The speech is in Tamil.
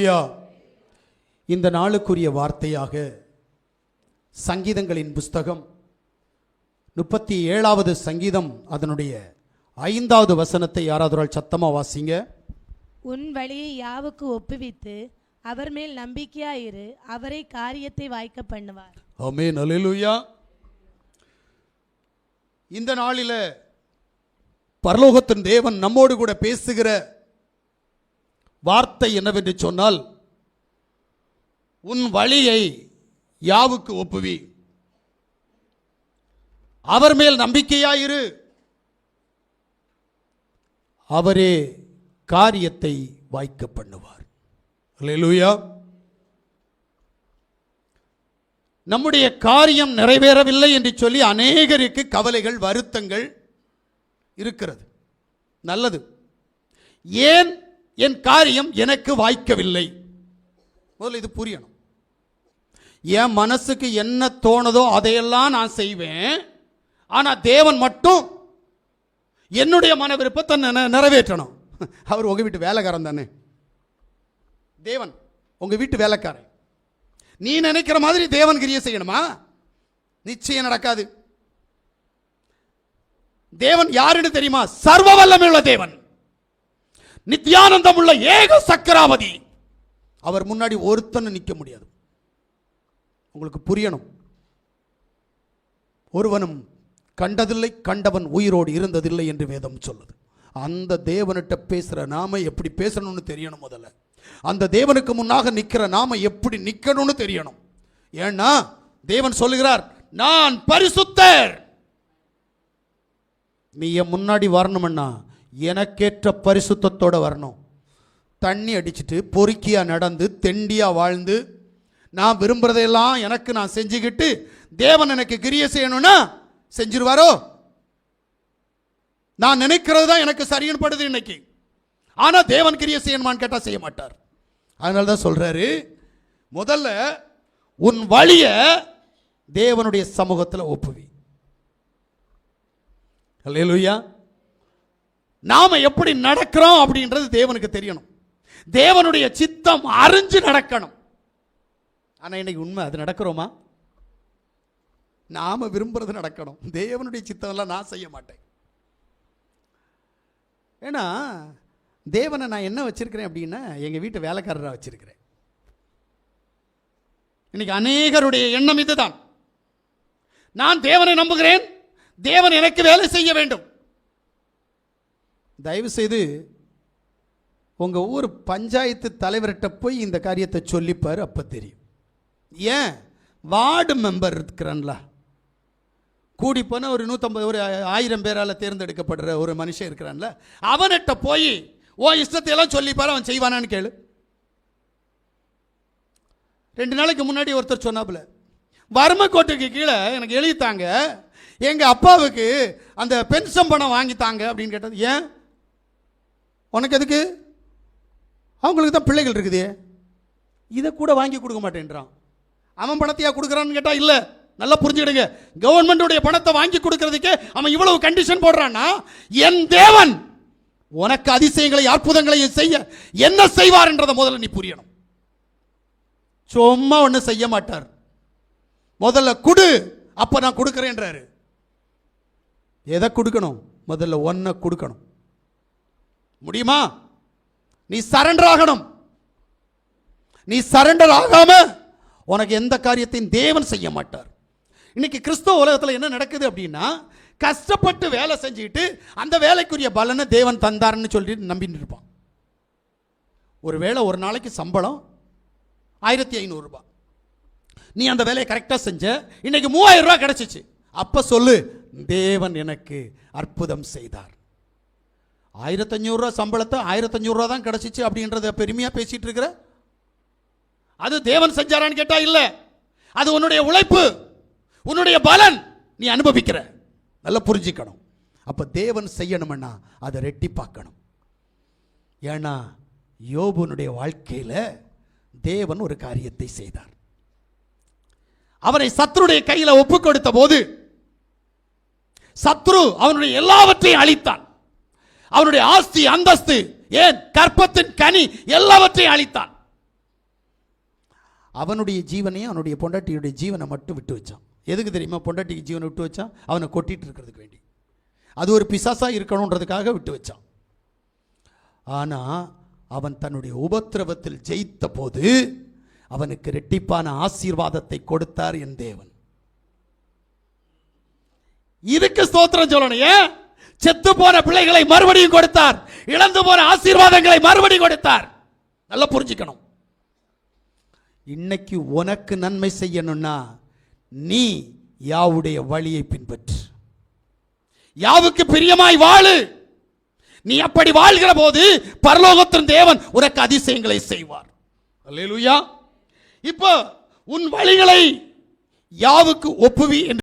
அல்லேலூயா இந்த நாளுக்குரிய வார்த்தையாக சங்கீதங்களின் புஸ்தகம் முப்பத்தி ஏழாவது சங்கீதம் அதனுடைய ஐந்தாவது வசனத்தை யாராவது ஒரு ஆள் சத்தமா வாசிங்க. உன் வழியை யாவுக்கு ஒப்புவித்து அவர் மேல் நம்பிக்கையாயிரு அவரை காரியத்தை வாய்க்க பண்ணுவார். ஆமென் அல்லேலூயா இந்த நாளில பரலோகத்தின் தேவன் நம்மோடு கூட பேசுகிற வார்த்தை என்னவென்று சொன்னால் உன் வழியை யாவுக்கு ஒப்புவி? அவர் மேல் நம்பிக்கையாயிரு. அவரே காரியத்தை வாய்க்க பண்ணுவார். அல்லேலூயா. நம்முடைய காரியம் நிறைவேறவில்லை என்று சொல்லி அநேகருக்கு கவலைகள் வருத்தங்கள் இருக்கிறது. நல்லது. ஏன் என் காரியம் எனக்கு வாய்க்கவில்லை. முதல்ல இது புரியணும். என் மனசுக்கு என்ன தோணுதோ அதையெல்லாம் நான் செய்வேன். ஆனால் தேவன் மட்டும் என்னுடைய மன விருப்பத்தை நிறைவேற்றணும். அவர் உங்கள் வீட்டு வேலைக்காரன் தானே. தேவன் உங்கள் வீட்டு வேலைக்காரன். நீ நினைக்கிற மாதிரி தேவன் கிரியை செய்யணுமா? நிச்சயம் நடக்காது. தேவன் யாருன்னு தெரியுமா? சர்வ வல்லமையுள்ள தேவன். நித்யானந்தம் உள்ள ஏக சக்கராவதி. அவர் முன்னாடி ஒருத்தன் நிற்க முடியாது. உங்களுக்கு புரியணும். ஒருவனும் கண்டதில்லை கண்டவன் உயிரோடு இருந்ததில்லை என்று வேதம் சொல்லுது. அந்த தேவனிட்ட பேசுகிற நாம எப்படி பேசணும்னு தெரியணும் முதல்ல. அந்த தேவனுக்கு முன்னாக நிற்கிற நாம எப்படி நிற்கணும்னு தெரியணும். ஏன்னா தேவன் சொல்லுகிறார் நான் பரிசுத்தர். நீ என் முன்னாடி வரணும்னா எனக்கேற்ற பரிசுத்தத்தோடு வரணும். தண்ணி அடிச்சுட்டு பொறுக்கியாக நடந்து தெண்டியாக வாழ்ந்து நான் விரும்புகிறதையெல்லாம் எனக்கு நான் செஞ்சுக்கிட்டு தேவன் எனக்கு கிரிய செய்யணும்னா செஞ்சிருவாரோ? நான் நினைக்கிறது தான் எனக்கு சரின்னு படுது இன்னைக்கு. ஆனால் தேவன் கிரிய செய்யணுமான்னு கேட்டால் செய்ய மாட்டார். அதனால தான் சொல்கிறாரு முதல்ல உன் வழியை தேவனுடைய சமூகத்தில் ஒப்புவி. அல்லேலூயா நாம் எப்படி நடக்கிறோம் அப்படின்றது தேவனுக்கு தெரியணும். தேவனுடைய சித்தம் அறிஞ்சு நடக்கணும். ஆனால் இன்னைக்கு உண்மை அது நடக்கிறோமா? நாம் விரும்புறது நடக்கணும். தேவனுடைய சித்தம்லாம் நான் செய்ய மாட்டேன். ஏன்னா தேவனை நான் என்ன வச்சுருக்கிறேன் அப்படின்னா எங்கள் வீட்டு வேலைக்காரராக வச்சுருக்கிறேன். இன்னைக்கு அநேகருடைய எண்ணம் இதுதான். நான் தேவனை நம்புகிறேன். தேவன் எனக்கு வேலை செய்ய வேண்டும். தயவுசெய்து உங்கள் ஊர் பஞ்சாயத்து தலைவர்கிட்ட போய் இந்த காரியத்தை சொல்லிப்பார் அப்போ தெரியும். ஏன்? வார்டு மெம்பர் இருக்கிறான்ல. கூடி போனால் ஒரு நூற்றம்பது ஒரு ஆயிரம் பேரால் தேர்ந்தெடுக்கப்படுற ஒரு மனுஷன் இருக்கிறான்ல. அவன்கிட்ட போய் ஓ இஷ்டத்தை எல்லாம் அவன் செய்வானான்னு கேளு. ரெண்டு நாளைக்கு முன்னாடி ஒருத்தர் சொன்னாப்புல வறுமை கோட்டுக்கு கீழே எனக்கு எழுதித்தாங்க எங்கள் அப்பாவுக்கு அந்த பென்ஷன் பணம் வாங்கித்தாங்க அப்படின்னு கேட்டது. ஏன்? உனக்கு எதுக்கு அவங்களுக்கு தான் பிள்ளைகள் இருக்குது. இதை கூட வாங்கி கொடுக்க மாட்டேன்றான். அவன் பணத்தையா கொடுக்குறான்னு கேட்டால் இல்லை. நல்லா புரிஞ்சுக்கிடுங்க. கவர்மெண்டுடைய பணத்தை வாங்கி கொடுக்கறதுக்கு அவன் இவ்வளவு கண்டிஷன் போடுறான்னா என் தேவன் உனக்கு அதிசயங்களை அற்புதங்களையும் செய்ய என்ன செய்வார் என்றதை முதல்ல நீ புரியணும். சும்மா ஒன்றும் செய்ய மாட்டார். முதல்ல கொடு அப்போ நான் கொடுக்குறேன்றாரு. எதை கொடுக்கணும்? முதல்ல ஒன்றை கொடுக்கணும். முடியுமா? நீ சரண்டர் ஆகணும். நீ சரண்டர் ஆகாம உனக்கு எந்த காரியத்தையும் தேவன் செய்ய மாட்டார். இன்னைக்கு கிறிஸ்தவ உலகத்தில் என்ன நடக்குது அப்படின்னா கஷ்டப்பட்டு வேலை செஞ்சுக்கிட்டு அந்த வேலைக்குரிய பலனை தேவன் தந்தாருன்னு சொல்லிட்டு நம்பிட்டு இருப்பான். ஒருவேளை ஒரு நாளைக்கு சம்பளம் ஆயிரத்தி ஐநூறுரூபா நீ அந்த வேலையை கரெக்டாக செஞ்ச இன்னைக்கு மூவாயிரம் ரூபா கிடைச்சிச்சு. அப்போ சொல்லு தேவன் எனக்கு அற்புதம் செய்தார். ஆயிரத்தஞ்சூறுரூவா சம்பளத்தை ஆயிரத்தஞ்சூறுரூவா தான் கிடச்சிச்சு அப்படின்றத பெருமையாக பேசிகிட்டு இருக்கிற? அது தேவன் செஞ்சாரான்னு கேட்டால் இல்லை. அது உன்னுடைய உழைப்பு உன்னுடைய பலன் நீ அனுபவிக்கிற. நல்லா புரிஞ்சுக்கணும். அப்போ தேவன் செய்யணும்னா அதை ரெட்டி பார்க்கணும் ஏன்னா யோபுனுடைய வாழ்க்கையில் தேவன் ஒரு காரியத்தை செய்தார். அவனை சத்ருடைய கையில் ஒப்பு கொடுத்த போது சத்ரு அவனுடைய எல்லாவற்றையும் அழித்தான். அவனுடைய ஆஸ்தி அந்தஸ்து ஏன்? கற்பத்தின் கனி எல்லாவற்றையும் அழித்தான். அவனுடைய ஜீவனையும் அவனுடைய பொண்டாட்டியுடைய ஜீவனை மட்டும் விட்டு வச்சான். எதுக்கு தெரியுமா? பொண்டாட்டிக்கு ஜீவனை விட்டு வச்சான் அவனை கொட்டிட்டு இருக்கிறதுக்கு வேண்டி. அது ஒரு பிசாசாக இருக்கணுன்றதுக்காக விட்டு வச்சான். ஆனால் அவன் தன்னுடைய உபத்திரவத்தில் ஜெயித்த போது அவனுக்கு ரெட்டிப்பான ஆசீர்வாதத்தை கொடுத்தார் என் தேவன். இதுக்கு ஸ்தோத்திரம் சொல்லணும் ஏன்? செத்து போன பிள்ளைகளை மறுபடியும் கொடுத்தார். இழந்து போன ஆசீர்வாதங்களை மறுபடியும் கொடுத்தார். நல்லா புரிஞ்சுக்கணும். இன்னைக்கு உனக்கு நன்மை செய்யணும்னா நீ யாவுடைய வழியை பின்பற்று. யாவுக்கு பிரியமாய் வாழு. நீ அப்படி வாழ்கிற போது பரலோகத்தின் தேவன் உனக்கு அதிசயங்களை செய்வார். அல்லேலூயா. இப்போ உன் வழிகளை யாவுக்கு ஒப்புவி என்று